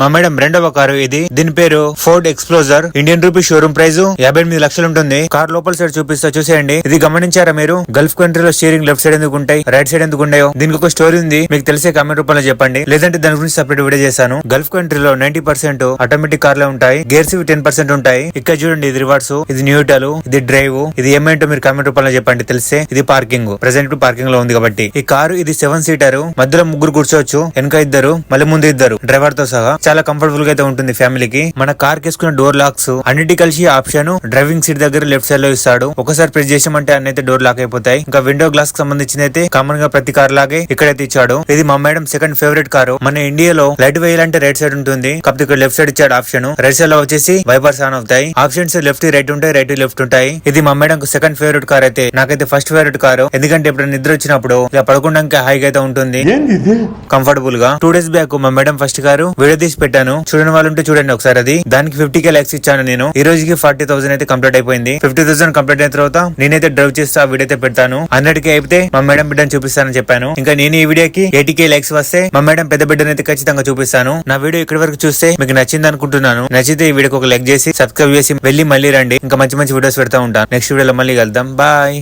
మా మేడం రెండవ కారు ఇది. దీని పేరు Ford Explorer Indian rupee showroom price యాభై ఎనిమిది లక్షలు ఉంటుంది. కార్ లోపల సైడ్ చూపిస్తా చూసేయండి. ఇది గమనించారా మీరు? గల్ఫ్ కంట్రీలో స్టీరింగ్ లెఫ్ట్ సైడ్ ఎందుకు ఉంటాయి? రైట్ సైడ్ ఎందుకు ఉన్నాయో దీనికి ఒక స్టోరీ ఉంది. మీకు తెలిసే కామెంట్ రూపంలో చెప్పండి. లేదంటే దాని గురించి సపరేట్ వీడియో చేశాను గల్ఫ్ కంట్రీలో నైన్టీ పర్సెంట్ ఆటోమేటిక్ కార్లే ఉంటాయి. గేర్స్ ఇవి టెన్ పర్సెంట్ ఉంటాయి. ఇక్కడ చూడండి ఇది రివర్స్ ఇది న్యూటల్ ఇది డ్రైవ్ ఇది ఏమేంటో మీరు కామెంట్ రూపంలో చెప్పండి. తెలిసే ఇది పార్కింగ్ ప్రెసెంట్ పార్కింగ్లో ఉంది కాబట్టి. ఈ కారు ఇది సెవెన్ సీటర్ మధ్యలో ముగ్గురు కూర్చోవచ్చు. వెనక ఇద్దరు మళ్ళీ ముందు ఇద్దరు. డ్రైవర్తో సహా చాలా కంఫర్టబుల్గా అయితే ఉంటుంది ఫ్యామిలీకి. మన కార్ కేసుకున్న డోర్ లాక్స్ అన్నిటి కలిసి ఆప్షన్ డ్రైవింగ్ సీట్ దగ్గర లెఫ్ట్ సైడ్లో ఇస్తాడు. ఒకసారి ప్రెస్ చేసామంటే అన్ని అయితే డోర్ లాక్ అయిపోతాయి. ఇంకా విండో గ్లాస్కి సంబంధించిన అయితే కామన్గా ప్రతి కార్ లాగే ఇక్కడైతే ఇచ్చాడు. ఇది మా మేడం సెకండ్ ఫేవరెట్ కారు మన ఇండియాలో లైట్ వేయాలంటే రైట్ సైడ్ ఉంటుంది. కాకపోతే ఇక్కడ లెఫ్ట్ సైడ్ ఇచ్చాడు ఆప్షన్ రైట్ సైడ్లో వచ్చేసి వైపర్స్ ఆన్ అవుతాయి. ఆప్షన్స్ లెఫ్ట్ రైట్ ఉంటాయి రైట్ లెఫ్ట్ ఉంటాయి. ఇది మా మేడం సెకండ్ ఫేవరెట్ కార్ అయితే. నాకైతే ఫస్ట్ ఫేవరెట్ కారు ఎందుకంటే ఇప్పుడు నిద్ర వచ్చినప్పుడు ఇలా పడుకోవడానికి హాయిగా అయితే ఉంటుంది. కంఫర్టబుల్గా. టూ డేస్ బ్యాక్ మా మేడం ఫస్ట్ కారు వీడియో తీసి పెట్టాను. చూడని వాళ్ళు ఉంటే చూడండి ఒకసారి అది. దానికి ఫిఫ్టీ కే లైక్స్ ఇచ్చాను నేను. ఈ రోజుకి ఫార్టీ థౌసండ్ అయితే కంప్లీట్ అయిపోయింది. ఫిఫ్టీ థౌసండ్ కంప్లీట్ అయిన తర్వాత నేనైతే డ్రైవ్ చేస్తే ఆ వీడియో అయితే పెడతాను. హండ్రెడ్ కే అయితే మా మేడం బిడ్డను చూపిస్తానని చెప్పాను. ఇంకా నేను ఈ వీడియోకి ఎయిటీ కే లైక్స్ వస్తే మా మేడం పెద్ద బిడ్డను అయితే ఖచ్చితంగా చూపిస్తాను. నా వీడియో ఇక్కడి వరకు చూస్తే మీకు నచ్చింది అనుకుంటున్నాను. నచ్చితే ఈ వీడియోకి ఒక లైక్ చేసి సబ్స్క్రైబ్ చేసి వెళ్ళి మళ్ళీ రండి. ఇంకా మంచి మంచి వీడియోస్ పెడతా ఉంటాను. నెక్స్ట్ వీడియోలో మళ్ళీ కలుద్దాం. బాయ్